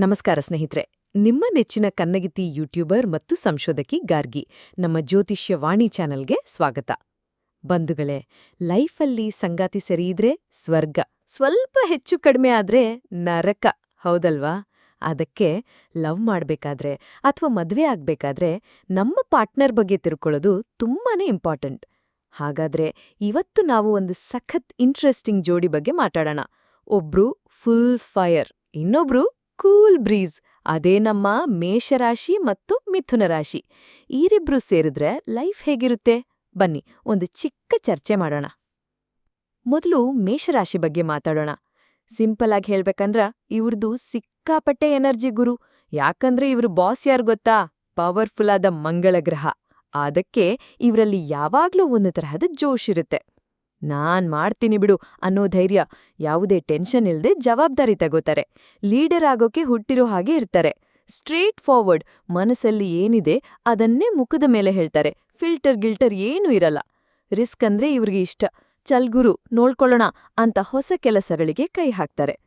ನಮಸ್ಕಾರ ಸ್ನೇಹಿತರೆ. ನಿಮ್ಮ ನೆಚ್ಚಿನ ಕನ್ನಗಿತಿ ಯೂಟ್ಯೂಬರ್ ಮತ್ತು ಸಂಶೋಧಕಿ ಗಾರ್ಗಿ. ನಮ್ಮ ಜ್ಯೋತಿಷ್ಯ ವಾಣಿ ಚಾನೆಲ್ಗೆ ಸ್ವಾಗತ. ಬಂಧುಗಳೇ, ಲೈಫಲ್ಲಿ ಸಂಗಾತಿ ಸರಿಯಿದ್ರೆ ಸ್ವರ್ಗ. ಸ್ವಲ್ಪ ಹೆಚ್ಚು ಕಡಿಮೆ ಆದ್ರೆ ನರಕ. ಹೌದಲ್ವಾ? ಅದಕ್ಕೆ ಲವ್ ಮಾಡ್ಬೇಕಾದ್ರೆ ಅಥವಾ ಮದ್ವೆ ಆಗ್ಬೇಕಾದ್ರೆ ನಮ್ಮ ಪಾರ್ಟ್ನರ್ ಬಗ್ಗೆ ತಿಳ್ಕೊಳ್ಳೋದು ತುಂಬಾನೇ ಇಂಪಾರ್ಟೆಂಟ್. ಹಾಗಾದ್ರೆ ಇವತ್ತು ನಾವು ಒಂದು ಸಖತ್ ಇಂಟ್ರೆಸ್ಟಿಂಗ್ ಜೋಡಿ ಬಗ್ಗೆ ಮಾತಾಡೋಣ. ಒಬ್ರು ಫುಲ್ ಫೈರ್ ಇನ್ನೊಬ್ರು ಕೂಲ್ ಬ್ರೀಸ್ ಅದೇ ನಮ್ಮ ಮೇಷರಾಶಿ ಮತ್ತು ಮಿಥುನ ರಾಶಿ. ಈರಿಬ್ರು ಸೇರಿದ್ರೆ ಲೈಫ್ ಹೇಗಿರುತ್ತೆ? ಬನ್ನಿ, ಒಂದು ಚಿಕ್ಕ ಚರ್ಚೆ ಮಾಡೋಣ. ಮೊದಲು ಮೇಷರಾಶಿ ಬಗ್ಗೆ ಮಾತಾಡೋಣ. ಸಿಂಪಲ್ ಆಗಿ ಹೇಳ್ಬೇಕಂದ್ರ, ಇವ್ರದು ಸಿಕ್ಕಾಪಟ್ಟೆ ಎನರ್ಜಿ ಗುರು. ಯಾಕಂದ್ರೆ ಇವ್ರ ಬಾಸ್ ಯಾರ್ ಗೊತ್ತಾ? ಪವರ್ಫುಲ್ ಆದ ಮಂಗಳ ಗ್ರಹ ಅದಕ್ಕೆ ಇವರಲ್ಲಿ ಯಾವಾಗ್ಲೂ ಒಂದು ತರಹದ ಜೋಶ್ ಇರುತ್ತೆ. ನಾನ್ ಮಾಡ್ತೀನಿ ಬಿಡು ಅನ್ನೋ ಧೈರ್ಯ. ಯಾವುದೇ ಟೆನ್ಷನ್ ಇಲ್ಲದೆ ಜವಾಬ್ದಾರಿ ತಗೋತಾರೆ. ಲೀಡರ್ ಆಗೋಕೆ ಹುಟ್ಟಿರೋ ಹಾಗೆ ಇರ್ತಾರೆ. ಸ್ಟ್ರೇಟ್ ಫಾರ್ವರ್ಡ್, ಮನಸ್ಸಲ್ಲಿ ಏನಿದೆ ಅದನ್ನೇ ಮುಖದ ಮೇಲೆ ಹೇಳ್ತಾರೆ. ಫಿಲ್ಟರ್ ಗಿಲ್ಟರ್ ಏನೂ ಇರಲ್ಲ. ರಿಸ್ಕ್ ಅಂದ್ರೆ ಇವ್ರಿಗೆ ಇಷ್ಟ. ಚಲ್ಗುರು ನೋಡ್ಕೊಳ್ಳೋಣ ಅಂತ ಹೊಸ ಕೆಲಸಗಳಿಗೆ ಕೈ ಹಾಕ್ತಾರೆ.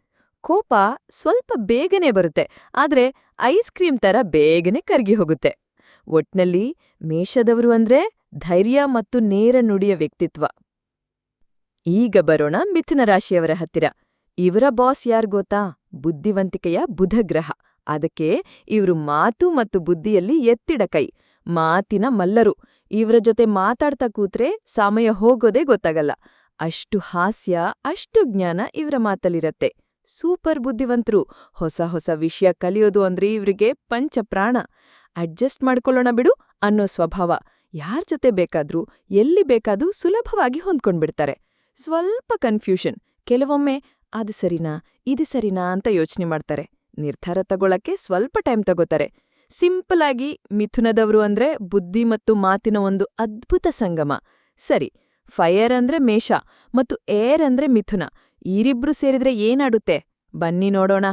ಕೋಪ ಸ್ವಲ್ಪ ಬೇಗನೆ ಬರುತ್ತೆ. ಆದ್ರೆ ಐಸ್ ಕ್ರೀಮ್ ತರ ಬೇಗನೆ ಕರ್ಗಿ ಹೋಗುತ್ತೆ. ಒಟ್ನಲ್ಲಿ ಮೇಷದವರು ಅಂದ್ರೆ ಧೈರ್ಯ ಮತ್ತು ನೇರ ನುಡಿಯ ವ್ಯಕ್ತಿತ್ವ. ಈಗ ಬರೋಣ ಮಿಥುನ ರಾಶಿಯವರ ಹತ್ತಿರ. ಇವರ ಬಾಸ್ ಯಾರ್ ಗೊತ್ತಾ? ಬುದ್ಧಿವಂತಿಕೆಯ ಬುಧ ಗ್ರಹ ಅದಕ್ಕೆ ಇವರು ಮಾತು ಮತ್ತು ಬುದ್ಧಿಯಲ್ಲಿ ಎತ್ತಿಡ ಕೈ. ಮಾತಿನ ಮಲ್ಲರು. ಇವರ ಜೊತೆ ಮಾತಾಡ್ತಾ ಕೂತ್ರೆ ಸಮಯ ಹೋಗೋದೇ ಗೊತ್ತಾಗಲ್ಲ. ಅಷ್ಟು ಹಾಸ್ಯ, ಅಷ್ಟು ಜ್ಞಾನ ಇವರ ಮಾತಲ್ಲಿರತ್ತೆ. ಸೂಪರ್ ಬುದ್ಧಿವಂತರು. ಹೊಸ ಹೊಸ ವಿಷಯ ಕಲಿಯೋದು ಅಂದ್ರೆ ಇವ್ರಿಗೆ ಪಂಚಪ್ರಾಣ. ಅಡ್ಜಸ್ಟ್ ಮಾಡ್ಕೊಳ್ಳೋಣ ಬಿಡು ಅನ್ನೋ ಸ್ವಭಾವ. ಯಾರ್ ಜೊತೆ ಬೇಕಾದ್ರೂ, ಎಲ್ಲಿ ಬೇಕಾದ್ರೂ ಸುಲಭವಾಗಿ ಹೊಂದ್ಕೊಂಡ್ಬಿಡ್ತಾರೆ. ಸ್ವಲ್ಪ ಕನ್ಫ್ಯೂಷನ್. ಕೆಲವೊಮ್ಮೆ, ಅದು ಸರಿನಾ, ಇದು ಸರಿನಾ ಅಂತ ಯೋಚನೆ ಮಾಡ್ತಾರೆ. ನಿರ್ಧಾರ ತಗೊಳಕ್ಕೆ ಸ್ವಲ್ಪ ಟೈಮ್ ತಗೋತಾರೆ. ಸಿಂಪಲ್ ಆಗಿ ಮಿಥುನದವರು ಅಂದ್ರೆ ಬುದ್ಧಿ ಮತ್ತು ಮಾತಿನ ಒಂದು ಅದ್ಭುತ ಸಂಗಮ. ಸರಿ ಫೈರ್ ಅಂದ್ರೆ ಮೇಷ ಮತ್ತು ಏರ್ ಅಂದ್ರೆ ಮಿಥುನ. ಈರಿಬ್ರು ಸೇರಿದ್ರೆ ಏನಾಡುತ್ತೆ? ಬನ್ನಿ ನೋಡೋಣ.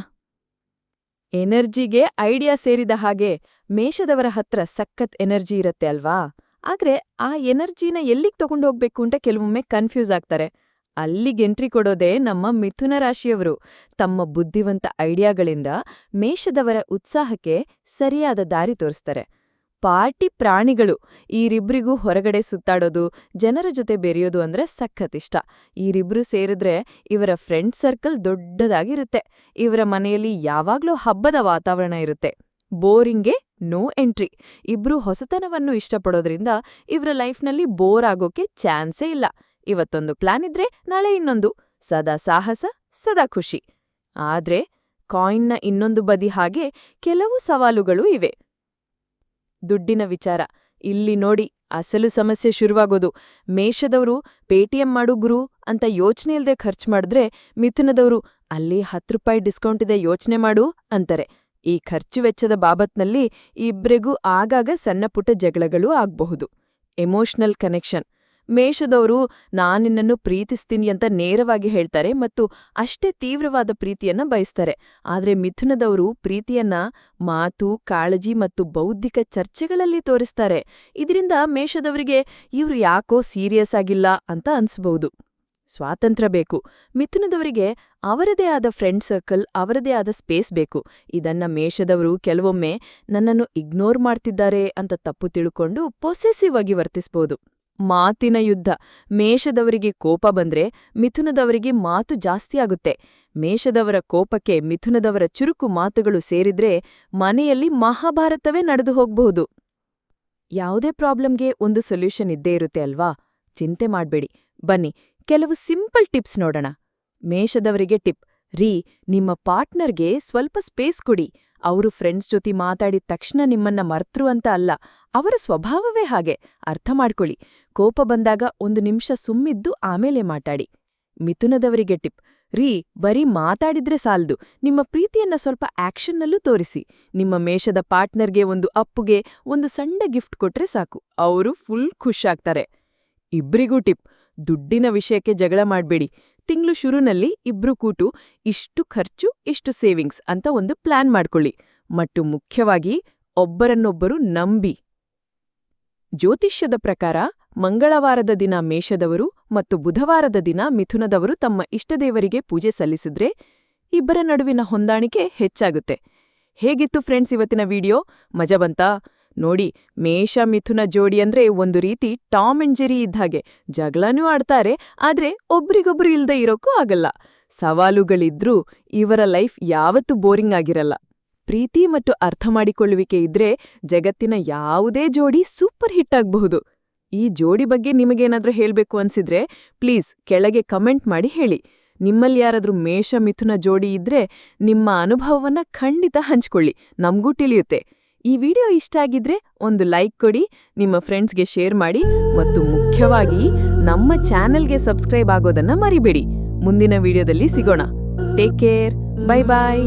ಎನರ್ಜಿಗೆ ಐಡಿಯಾ ಸೇರಿದ ಹಾಗೆ ಮೇಷದವರ ಹತ್ರ ಸಖತ್ ಎನರ್ಜಿ ಇರತ್ತೆ ಅಲ್ವಾ? ಆದ್ರೆ ಆ ಎನರ್ಜಿನ ಎಲ್ಲಿಗ್ ತಗೊಂಡೋಗ್ಬೇಕು ಅಂತ ಕೆಲವೊಮ್ಮೆ ಕನ್ಫ್ಯೂಸ್ ಆಗ್ತಾರೆ. ಅಲ್ಲಿಗೆ ಎಂಟ್ರಿ ಕೊಡೋದೇ ನಮ್ಮ ಮಿಥುನ ರಾಶಿಯವರು. ತಮ್ಮ ಬುದ್ಧಿವಂತ ಐಡಿಯಾಗಳಿಂದ ಮೇಷದವರ ಉತ್ಸಾಹಕ್ಕೆ ಸರಿಯಾದ ದಾರಿ ತೋರಿಸ್ತಾರೆ. ಪಾರ್ಟಿ ಪ್ರಾಣಿಗಳು ಈರಿಬ್ರಿಗೂ ಹೊರಗಡೆ ಸುತ್ತಾಡೋದು, ಜನರ ಜೊತೆ ಬೆರೆಯೋದು ಅಂದ್ರೆ ಸಖತ್ ಇಷ್ಟ. ಈರಿಬ್ರು ಸೇರಿದ್ರೆ ಇವರ ಫ್ರೆಂಡ್ ಸರ್ಕಲ್ ದೊಡ್ಡದಾಗಿರುತ್ತೆ. ಇವರ ಮನೆಯಲ್ಲಿ ಯಾವಾಗ್ಲೂ ಹಬ್ಬದ ವಾತಾವರಣ ಇರುತ್ತೆ. ಬೋರಿಂಗ್ಗೆ ನೋ ಎಂಟ್ರಿ. ಇಬ್ರು ಹೊಸತನವನ್ನು ಇಷ್ಟಪಡೋದ್ರಿಂದ ಇವರ ಲೈಫ್ನಲ್ಲಿ ಬೋರ್ ಆಗೋಕೆ ಚಾನ್ಸೇ ಇಲ್ಲ. ಇವತ್ತೊಂದು ಪ್ಲಾನ್ ಇದ್ರೆ ನಾಳೆ ಇನ್ನೊಂದು. ಸದಾ ಸಾಹಸ, ಸದಾ ಖುಷಿ. ಆದ್ರೆ ಕಾಯಿನ್ನ ಇನ್ನೊಂದು ಬದಿ ಹಾಗೆ ಕೆಲವು ಸವಾಲುಗಳು ಇವೆ. ದುಡ್ಡಿನ ವಿಚಾರ. ಇಲ್ಲಿ ನೋಡಿ ಅಸಲು ಸಮಸ್ಯೆ ಶುರುವಾಗೋದು. ಮೇಷದವರು ಪೇಟಿಎಂ ಮಾಡು ಗುರು ಅಂತ ಯೋಚನೆ ಇಲ್ದೆ ಖರ್ಚು ಮಾಡಿದ್ರೆ ಮಿಥುನದವರು ಅಲ್ಲಿ ಹತ್ತು ರೂಪಾಯಿ ಡಿಸ್ಕೌಂಟ್ ಇದೆ ಯೋಚನೆ ಮಾಡು ಅಂತಾರೆ. ಈ ಖರ್ಚು ವೆಚ್ಚದ ಬಾಬತ್ನಲ್ಲಿ ಇಬ್ರಿಗೂ ಆಗಾಗ ಸಣ್ಣಪುಟ್ಟ ಜಗಳಗಳೂ ಆಗ್ಬಹುದು. Emotional connection. ಮೇಷದವರು ನಾನಿನ್ನನ್ನು ಪ್ರೀತಿಸ್ತೀನಿ ಅಂತ ನೇರವಾಗಿ ಹೇಳ್ತಾರೆ ಮತ್ತು ಅಷ್ಟೇ ತೀವ್ರವಾದ ಪ್ರೀತಿಯನ್ನ ಬಯಸ್ತಾರೆ. ಆದರೆ ಮಿಥುನದವರು ಪ್ರೀತಿಯನ್ನ ಮಾತು, ಕಾಳಜಿ ಮತ್ತು ಬೌದ್ಧಿಕ ಚರ್ಚೆಗಳಲ್ಲಿ ತೋರಿಸ್ತಾರೆ. ಇದರಿಂದ ಮೇಷದವರಿಗೆ ಇವ್ರು ಯಾಕೋ ಸೀರಿಯಸ್ ಆಗಿಲ್ಲ ಅಂತ ಅನ್ಸ್ಬಹುದು. ಸ್ವಾತಂತ್ರ್ಯ ಬೇಕು. ಮಿಥುನದವರಿಗೆ ಅವರದೇ ಆದ ಫ್ರೆಂಡ್ ಸರ್ಕಲ್ ಅವರದೇ ಆದ ಸ್ಪೇಸ್ ಬೇಕು. ಇದನ್ನ ಮೇಷದವರು ಕೆಲವೊಮ್ಮೆ ನನ್ನನ್ನು ಇಗ್ನೋರ್ ಮಾಡ್ತಿದ್ದಾರೆ ಅಂತ ತಪ್ಪು ತಿಳ್ಕೊಂಡು ಪೊಸೆಸಿವ್ ಆಗಿ ವರ್ತಿಸ್ಬೋದು. ಮಾತಿನ ಯುದ್ಧ. ಮೇಷದವರಿಗೆ ಕೋಪ ಬಂದ್ರೆ ಮಿಥುನದವರಿಗೆ ಮಾತು ಜಾಸ್ತಿ ಆಗುತ್ತೆ. ಮೇಷದವರ ಕೋಪಕ್ಕೆ ಮಿಥುನದವರ ಚುರುಕು ಮಾತುಗಳು ಸೇರಿದ್ರೆ ಮನೆಯಲ್ಲಿ ಮಹಾಭಾರತವೇ ನಡೆದು ಹೋಗ್ಬಹುದು. ಯಾವುದೇ ಪ್ರಾಬ್ಲಮ್ಗೆ ಒಂದು ಸೊಲ್ಯೂಷನ್ ಇದ್ದೇ ಇರುತ್ತೆ ಅಲ್ವಾ? ಚಿಂತೆ ಮಾಡಬೇಡಿ. ಬನ್ನಿ. ಕೆಲವು ಸಿಂಪಲ್ ಟಿಪ್ಸ್ ನೋಡೋಣ. ಮೇಷದವರಿಗೆ ಟಿಪ್, ರೀ, ನಿಮ್ಮ ಪಾರ್ಟ್ನರ್ಗೆ ಸ್ವಲ್ಪ ಸ್ಪೇಸ್ ಕೊಡಿ. ಅವರು ಫ್ರೆಂಡ್ಸ್ ಜೊತೆ ಮಾತಾಡಿದ ತಕ್ಷಣ ನಿಮ್ಮನ್ನ ಮರ್ತರು ಅಂತ ಅಲ್ಲ, ಅವರ ಸ್ವಭಾವವೇ ಹಾಗೆ, ಅರ್ಥ ಮಾಡ್ಕೊಳ್ಳಿ. ಕೋಪ ಬಂದಾಗ ಒಂದು ನಿಮಿಷ ಸುಮ್ಮಿದ್ದು ಆಮೇಲೆ ಮಾತಾಡಿ. ಮಿಥುನದವರಿಗೆ ಟಿಪ್, ರೀ, ಬರೀ ಮಾತಾಡಿದ್ರೆ ಸಾಲ್ದು. ನಿಮ್ಮ ಪ್ರೀತಿಯನ್ನ ಸ್ವಲ್ಪ ಆಕ್ಷನ್ನಲ್ಲೂ ತೋರಿಸಿ. ನಿಮ್ಮ ಮೇಷದ ಪಾರ್ಟ್ನರ್ಗೆ ಒಂದು ಅಪ್ಪುಗೆ ಒಂದು ಸಣ್ಣ ಗಿಫ್ಟ್ ಕೊಟ್ರೆ ಸಾಕು. ಅವರು ಫುಲ್ ಖುಷಾಗ್ತಾರೆ ಇಬ್ರಿಗೂ ಟಿಪ್ ದುಡ್ಡಿನ ವಿಷಯಕ್ಕೆ ಜಗಳ ಮಾಡಬೇಡಿ. ತಿಂಗ್ಳು ಶುರುನಲ್ಲಿ ಇಬ್ರು ಕೂಟು, ಇಷ್ಟು ಖರ್ಚು, ಇಷ್ಟು ಸೇವಿಂಗ್ಸ್ ಅಂತ ಒಂದು ಪ್ಲಾನ್ ಮಾಡ್ಕೊಳ್ಳಿ. ಮತ್ತು ಮುಖ್ಯವಾಗಿ ಒಬ್ಬರನ್ನೊಬ್ಬರು ನಂಬಿ. ಜ್ಯೋತಿಷ್ಯದ ಪ್ರಕಾರ, ಮಂಗಳವಾರದ ದಿನ ಮೇಷದವರು ಮತ್ತು ಬುಧವಾರದ ದಿನ ಮಿಥುನದವರು ತಮ್ಮ ಇಷ್ಟದೇವರಿಗೆ ಪೂಜೆ ಸಲ್ಲಿಸಿದ್ರೆ ಇಬ್ಬರ ನಡುವಿನ ಹೊಂದಾಣಿಕೆ ಹೆಚ್ಚಾಗುತ್ತೆ. ಹೇಗಿತ್ತು ಫ್ರೆಂಡ್ಸ್ ಇವತ್ತಿನ ವಿಡಿಯೋ? ಮಜಾ ಬಂತಾ? ನೋಡಿ ಮೇಷ ಮಿಥುನ ಜೋಡಿ ಅಂದ್ರೆ ಒಂದು ರೀತಿ ಟಾಮ್ ಅಂಡ್ ಜೆರಿ ಇದ್ಹಾಗೆ ಜಗಳನೂ ಆಡ್ತಾರೆ, ಆದ್ರೆ ಒಬ್ರಿಗೊಬ್ರು ಇಲ್ದೇ ಇರೋಕ್ಕೂ ಆಗಲ್ಲ. ಸವಾಲುಗಳಿದ್ರೂ ಇವರ ಲೈಫ್ ಯಾವತ್ತೂ ಬೋರಿಂಗ್ ಆಗಿರಲ್ಲ. ಪ್ರೀತಿ ಮತ್ತು ಅರ್ಥ ಮಾಡಿಕೊಳ್ಳುವಿಕೆ ಇದ್ರೆ ಜಗತ್ತಿನ ಯಾವುದೇ ಜೋಡಿ ಸೂಪರ್ ಹಿಟ್ ಆಗ್ಬಹುದು. ಈ ಜೋಡಿ ಬಗ್ಗೆ ನಿಮಗೇನಾದ್ರೂ ಹೇಳಬೇಕು ಅನ್ಸಿದ್ರೆ ಪ್ಲೀಸ್ ಕೆಳಗೆ ಕಮೆಂಟ್ ಮಾಡಿ ಹೇಳಿ. ನಿಮ್ಮಲ್ಲಿ ಯಾರಾದರೂ ಮೇಷ ಮಿಥುನ ಜೋಡಿ ಇದ್ರೆ ನಿಮ್ಮ ಅನುಭವವನ್ನ ಖಂಡಿತ ಹಂಚ್ಕೊಳ್ಳಿ. ನಮಗೂ ತಿಳಿಯುತ್ತೆ. ಈ ವಿಡಿಯೋ ಇಷ್ಟ ಆಗಿದ್ರೆ ಒಂದು ಲೈಕ್ ಕೊಡಿ, ನಿಮ್ಮ ಫ್ರೆಂಡ್ಸ್ಗೆ ಶೇರ್ ಮಾಡಿ ಮತ್ತು ಮುಖ್ಯವಾಗಿ ನಮ್ಮ ಚಾನೆಲ್ಗೆ ಸಬ್ಸ್ಕ್ರೈಬ್ ಆಗೋದನ್ನ ಮರಿಬೇಡಿ. ಮುಂದಿನ ವಿಡಿಯೋದಲ್ಲಿ ಸಿಗೋಣ. Take care. Bye bye